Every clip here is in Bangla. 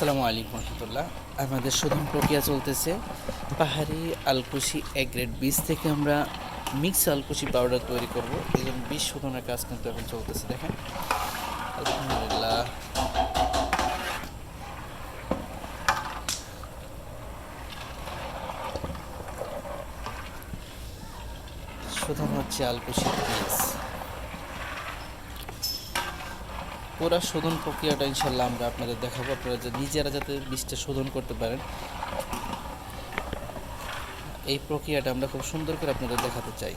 আসসালামু আলাইকুম রহমতুল্লাহ। আমাদের শোধন প্রক্রিয়া চলতেছে। পাহাড়ি আলকুশি এক গ্রেড বীজ থেকে আমরা মিক্স আলকুশি পাউডার তৈরি করব। এই জন্য বীজ শোধনের কাজ কিন্তু এখন চলতেছে, দেখেন। আলহামদুলিল্লাহ। শোধন হচ্ছে আলকুশি বীজ। পুরো শোধন প্রক্রিয়াটা ইনশাল্লাহ আমরা আপনাদের দেখাবো। আপনারা নিজেরা যাতে বীজটা শোধন করতে পারেন, এই প্রক্রিয়াটা আমরা খুব সুন্দর করে আপনাদের দেখাতে চাই।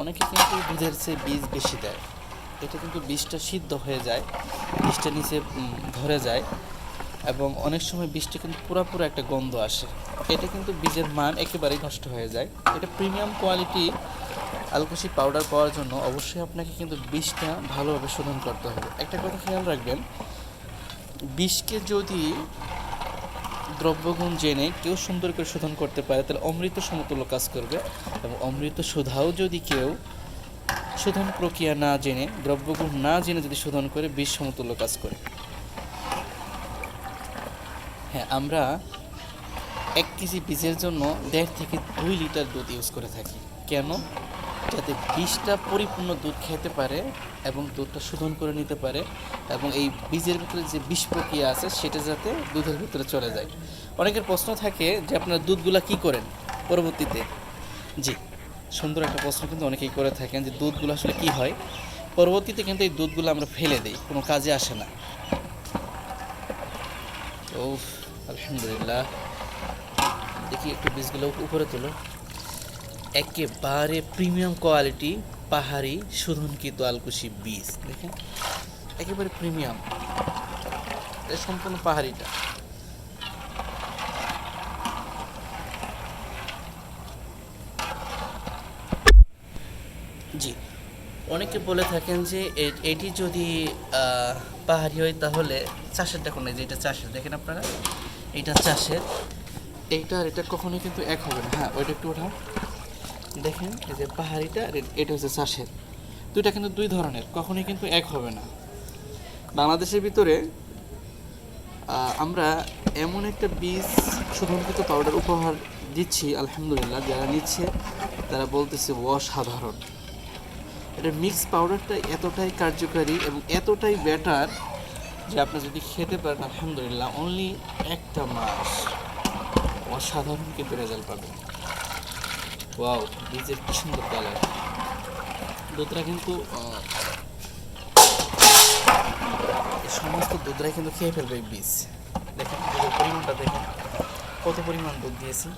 অনেকে কিন্তু দুধের চেয়ে বীজ বেশি দেয়। এটা কিন্তু বীজটা সিদ্ধ হয়ে যায়, বীজটা নিচে ধরে যায়। এবং অনেক সময় বীজটা কিন্তু পুরাপুরো একটা গন্ধ আসে। এটা কিন্তু বীজের মান একেবারেই নষ্ট হয়ে যায়। এটা প্রিমিয়াম কোয়ালিটি আলকুশি পাউডার পাওয়ার জন্য অবশ্যই আপনাকে কিন্তু বীজটা ভালোভাবে শোধন করতে হবে। একটা কথা খেয়াল রাখবেন বিষকে যদি দ্রব্যগুণ জেনে কেউ সুন্দর করে শোধন করতে পারে, তাহলে অমৃত সমতুল্য কাজ করবে এবং অমৃত সুধাও যদি কেউ শোধন প্রক্রিয়া না জেনে, দ্রব্যগুণ না জেনে যদি শোধন করে বিষ সমতুল্য কাজ করে। হ্যাঁ আমরা এক কেজি বীজের জন্য দেড় থেকে দুই লিটার দুধ ইউজ করে থাকি। কেন? যাতে বীজটা পরিপূর্ণ দুধ খেতে পারে এবং দুধটা শোধন করে নিতে পারে এবং এই বীজের ভিতরে যে বিষ প্রক্রিয়া আছে, সেটা যাতে দুধের ভিতরে চলে যায়। অনেকের প্রশ্ন থাকে যে আপনারা দুধগুলা কি করেন পরবর্তীতে? জি, সুন্দর একটা প্রশ্ন কিন্তু অনেকেই করে থাকেন যে দুধগুলো আসলে কি হয়? পরবর্তীতে কিন্তু এই দুধগুলো আমরা ফেলে দিই, কোনো কাজে আসে না। আলহামদুলিল্লাহ। দেখি একটু বীজগুলো উপরে তোলো। একেবারে প্রিমিয়াম কোয়ালিটি পাহাড়ি, শোধনকৃত আলকুশি বীজ, দেখেন। একেবারে প্রিমিয়াম সম্পূর্ণ পাহাড়িটা। জি। অনেকে বলে থাকেন যে এটি যদি পাহাড়ি হয় তাহলে চাষের দেখুন এই যে এটা চাষের, দেখেন আপনারা? এটা চাষের। এইটা আর এটা কখনোই কিন্তু এক হবে না। হ্যাঁ ওইটা একটু ওঠাও। দেখেন, এই যে পাহাড়িটা আর এটা হচ্ছে চাষের। দুইটা কিন্তু দুই ধরনের, কখনোই কিন্তু এক হবে না। বাংলাদেশের ভিতরে আমরা এমন একটা বীজ শোধনকৃত পাউডার উপহার দিচ্ছি, আলহামদুলিল্লাহ, যারা নিচ্ছে, তারা বলতেছে অসাধারণ। এটা মিক্স পাউডারটা এতটাই কার্যকারী এবং এতটাই বেটার যে আপনি যদি খেতে পারেন, আলহামদুলিল্লাহ অনলি একটা মাস অসাধারণ কিন্তু রেজাল্ট পাবেন। ওয়াও বীজের কি সুন্দর কালার দুধরা কিন্তু সমস্ত দুধরাই কিন্তু খেয়ে ফেলবে বীজ দেখেন পরিমাণটা দেখেন, কত পরিমাণ দুধ দিয়েছি।